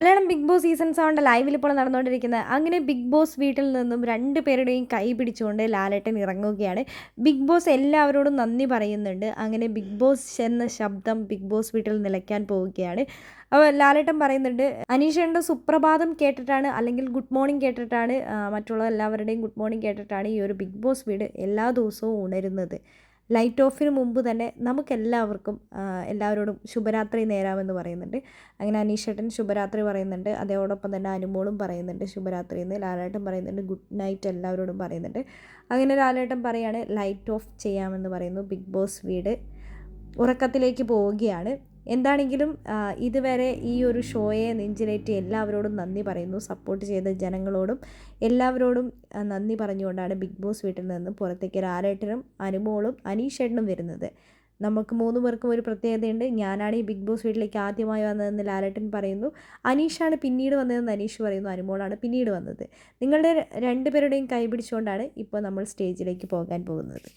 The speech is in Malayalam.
മലയാളം ബിഗ് ബോസ് സീസൺ സെവന്റെ ലൈവിൽ ഇപ്പോൾ നടന്നുകൊണ്ടിരിക്കുന്നത്. അങ്ങനെ ബിഗ് ബോസ് വീട്ടിൽ നിന്നും രണ്ട് പേരുടെയും കൈ പിടിച്ചുകൊണ്ട് ലാലേട്ടൻ ഇറങ്ങുകയാണ്. ബിഗ് ബോസ് എല്ലാവരോടും നന്ദി പറയുന്നുണ്ട്. അങ്ങനെ ബിഗ് ബോസ് എന്ന ശബ്ദം ബിഗ് ബോസ് വീട്ടിൽ നിലയ്ക്കാൻ പോവുകയാണ്. അപ്പോൾ ലാലേട്ടൻ പറയുന്നുണ്ട് അനീഷയുടെ സുപ്രഭാതം കേട്ടിട്ടാണ് അല്ലെങ്കിൽ ഗുഡ് മോർണിംഗ് കേട്ടിട്ടാണ് മറ്റുള്ള എല്ലാവരുടെയും ഗുഡ് മോർണിംഗ് കേട്ടിട്ടാണ് ഈ ഒരു ബിഗ് ബോസ് വീട് എല്ലാ ദിവസവും ഉണരുന്നത്. ലൈറ്റ് ഓഫിന് മുമ്പ് തന്നെ നമുക്കെല്ലാവർക്കും എല്ലാവരോടും ശുഭരാത്രി നേരാമെന്ന് പറയുന്നുണ്ട്. അങ്ങനെ അനീഷേട്ടൻ ശുഭരാത്രി പറയുന്നുണ്ട്. അതോടൊപ്പം തന്നെ അനുമോളും പറയുന്നുണ്ട് ശുഭരാത്രി എന്ന്. ലാലേട്ടൻ പറയുന്നുണ്ട് ഗുഡ് നൈറ്റ് എല്ലാവരോടും പറയുന്നുണ്ട്. അങ്ങനെ ലാലേട്ടൻ പറയാണ് ലൈറ്റ് ഓഫ് ചെയ്യാമെന്ന് പറയുന്നു. ബിഗ് ബോസ് വീട് ഉറക്കത്തിലേക്ക് പോവുകയാണ്. എന്താണെങ്കിലും ഇതുവരെ ഈ ഒരു ഷോയെ നെഞ്ചിലേറ്റി എല്ലാവരോടും നന്ദി പറയുന്നു. സപ്പോർട്ട് ചെയ്ത ജനങ്ങളോടും എല്ലാവരോടും നന്ദി പറഞ്ഞുകൊണ്ടാണ് ബിഗ് ബോസ് വീട്ടിൽ നിന്ന് പുറത്തേക്ക് ലാലേട്ടനും അനുമോളും അനീഷേട്ടനും വരുന്നത്. നമുക്ക് മൂന്ന് പേർക്കും ഒരു പ്രത്യേകതയുണ്ട്. ഞാനാണ് ഈ ബിഗ് ബോസ് വീട്ടിലേക്ക് ആദ്യമായി വന്നതെന്ന് ലാലേട്ടൻ പറയുന്നു. അനീഷാണ് പിന്നീട് വന്നതെന്ന് അനീഷ് പറയുന്നു. അനുമോളാണ് പിന്നീട് വന്നത്. നിങ്ങളുടെ രണ്ടുപേരുടെയും കൈ പിടിച്ചുകൊണ്ടാണ് ഇപ്പോൾ നമ്മൾ സ്റ്റേജിലേക്ക് പോകാൻ പോകുന്നത്.